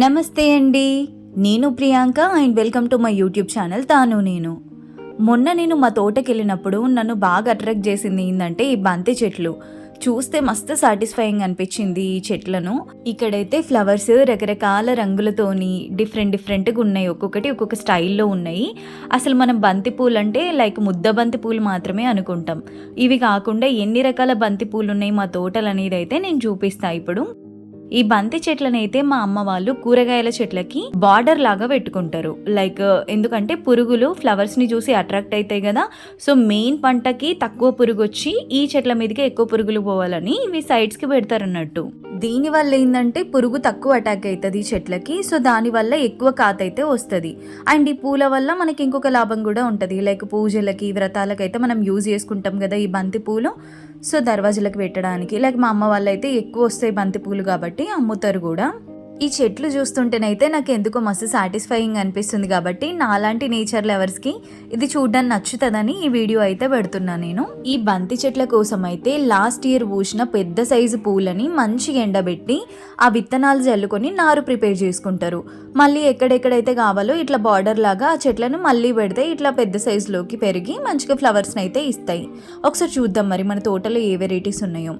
నమస్తే అండి. నేను Priyanka and welcome to my YouTube channel తాను నేను. మొన్న నేను మా తోటకి వెళ్ళినప్పుడు నన్ను బాగా అట్రాక్ట్ చేసింది ఏంటంటే ఈ బంతి చెట్లు. చూస్తే మస్తు సాటిస్ఫైయింగ్ అనిపించింది ఈ చెట్లను. ఇక్కడైతే ఫ్లవర్స్ రకరకాల రంగులతోని డిఫరెంట్ డిఫరెంట్గా ఉన్నాయి. ఒక్కొక్కటి ఒక్కొక్క స్టైల్లో ఉన్నాయి. అసలు మనం బంతి పూలు అంటే లైక్ ముద్ద బంతి పూలు మాత్రమే అనుకుంటాం. ఇవి కాకుండా ఎన్ని రకాల బంతి పూలు ఉన్నాయి మా తోటలు అనేది అయితే నేను చూపిస్తాను ఇప్పుడు. ఈ బంతి చెట్లను అయితే మా అమ్మ వాళ్ళు కూరగాయల చెట్లకి బార్డర్ లాగా పెట్టుకుంటారు. లైక్ ఎందుకంటే పురుగులు ఫ్లవర్స్ని చూసి అట్రాక్ట్ అవుతాయి కదా. సో మెయిన్ పంటకి తక్కువ పురుగు వచ్చి ఈ చెట్ల మీదకి ఎక్కువ పురుగులు పోవాలని ఇవి సైడ్స్కి పెడతారు అన్నట్టు దీనివల్ల ఏంటంటే పురుగు తక్కువ అటాక్ అవుతుంది చెట్లకి సో దానివల్ల ఎక్కువ కాత అయితే వస్తుంది. అండ్ ఈ పూల వల్ల మనకి ఇంకొక లాభం కూడా ఉంటుంది. లైక్ పూజలకి వ్రతాలకి అయితే మనం యూజ్ చేసుకుంటాం కదా ఈ బంతి పూలు. సో దర్వాజలకు పెట్టడానికి లైక్ మా అమ్మ వాళ్ళు అయితే ఎక్కువ వస్తాయి బంతి పూలు కాబట్టి అమ్ముతారు కూడా. ఈ చెట్లు చూస్తుంటేనైతే నాకు ఎందుకో మస్తు సాటిస్ఫైయింగ్ అనిపిస్తుంది కాబట్టి నాలాంటి నేచర్ లవర్స్కి ఇది చూడడానికి నచ్చుతుందని ఈ వీడియో అయితే పెడుతున్నాను నేను. ఈ బంతి చెట్ల కోసం అయితే లాస్ట్ ఇయర్ పూసిన పెద్ద సైజు పూలని మంచిగా ఎండబెట్టి ఆ విత్తనాలు జల్లుకొని నారు ప్రిపేర్ చేసుకుంటారు. మళ్ళీ ఎక్కడెక్కడైతే కావాలో ఇట్లా బార్డర్ లాగా ఆ చెట్లను మళ్ళీ పెడితే ఇట్లా పెద్ద సైజులోకి పెరిగి మంచిగా ఫ్లవర్స్ని అయితే ఇస్తాయి. ఒకసారి చూద్దాం మరి మన తోటలో ఏ వెరైటీస్ ఉన్నాయో.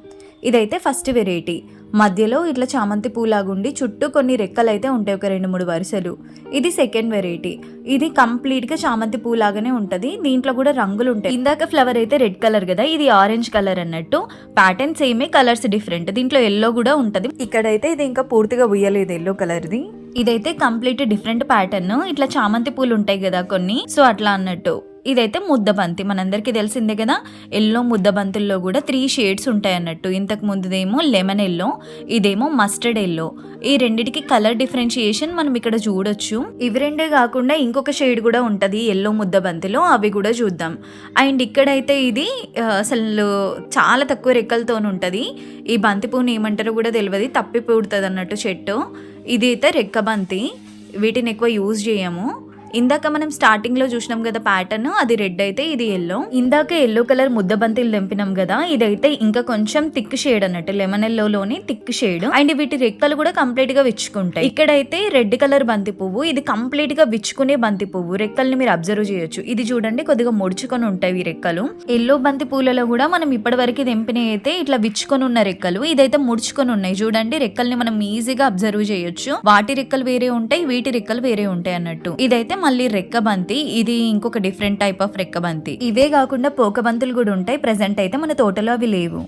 ఇదైతే ఫస్ట్ వెరైటీ. మధ్యలో ఇట్లా చామంతి పూలాగుండి చుట్టూ కొన్ని రెక్కలు అయితే ఉంటాయి ఒక రెండు మూడు వరుసలు. ఇది సెకండ్ వెరైటీ ఇది కంప్లీట్గా చామంతి పూలాగానే ఉంటుంది. దీంట్లో కూడా రంగులు ఉంటాయి ఇందాక ఫ్లవర్ అయితే రెడ్ కలర్ కదా ఇది ఆరెంజ్ కలర్ అన్నట్టు. ప్యాటర్న్ సేమే కలర్స్ డిఫరెంట్ దీంట్లో ఎల్లో కూడా ఉంటుంది. ఇక్కడైతే ఇది ఇంకా పూర్తిగా ఉయ్యలేదు ఎల్లో కలర్ది ఇదైతే కంప్లీట్ డిఫరెంట్ ప్యాటర్న్ ఇట్లా చామంతి పూలు ఉంటాయి కదా కొన్ని. సో అట్లా అన్నట్టు. ఇదైతే ముద్ద బంతి మనందరికీ తెలిసిందే కదా ఎల్లో ముద్దబంతుల్లో కూడా త్రీ షేడ్స్ ఉంటాయి అన్నట్టు. ఇంతకు ముందుదేమో లెమన్ ఎల్లో ఇదేమో మస్టర్డ్ ఎల్లో. ఈ రెండిటికి కలర్ డిఫరెన్షియేషన్ మనం ఇక్కడ చూడొచ్చు. ఇవి రెండే కాకుండా ఇంకొక షేడ్ కూడా ఉంటుంది ఎల్లో ముద్ద బంతిలో అవి కూడా చూద్దాం. అండ్ ఇక్కడైతే ఇది అసలు చాలా తక్కువ రెక్కలతో ఉంటుంది. ఈ బంతి ఏమంటారో కూడా తెలియదు తప్పి పుడుతుంది అన్నట్టు చెట్టు. ఇది అయితే రెక్క బంతి. వీటిని ఎక్కువ యూజ్ చేయము. ఇందాక మనం స్టార్టింగ్లో చూసినాం కదా ప్యాటర్న్ అది రెడ్ అయితే ఇది ఎల్లో ఇందాక ఎల్లో కలర్ ముద్ద బంతిలు దింపినాం కదా ఇదైతే ఇంకా కొంచెం థిక్ షేడ్ అన్నట్టు లెమన్ ఎల్లోలోని థిక్ షేడ్ అండ్ వీటి రెక్కలు కూడా కంప్లీట్గా విచ్చుకుంటాయి. ఇక్కడైతే రెడ్ కలర్ బంతి పువ్వు ఇది కంప్లీట్గా విచ్చుకునే బంతి పువ్వు. రెక్కల్ని మీరు అబ్జర్వ్ చేయొచ్చు. ఇది చూడండి కొద్దిగా ముడుచుకొని ఉంటాయి ఈ రెక్కలు. ఎల్లో బంతి పూలలో కూడా మనం ఇప్పటి వరకు అయితే ఇట్లా విచ్చుకొని ఉన్న రెక్కలు ఇదైతే ముడుచుకొని ఉన్నాయి. చూడండి రెక్కల్ని మనం ఈజీగా అబ్జర్వ్ చేయొచ్చు. వాటి రెక్కలు వేరే ఉంటాయి వీటి రెక్కలు వేరే ఉంటాయి అన్నట్టు. ఇదైతే మళ్ళీ రెక్క బంతి ఇది ఇంకొక డిఫరెంట్ టైప్ ఆఫ్ రెక్క బంతి ఇవే కాకుండా పోక బంతులు కూడా ఉంటాయి. ప్రెసెంట్ అయితే మన తోటలో అవి లేవు.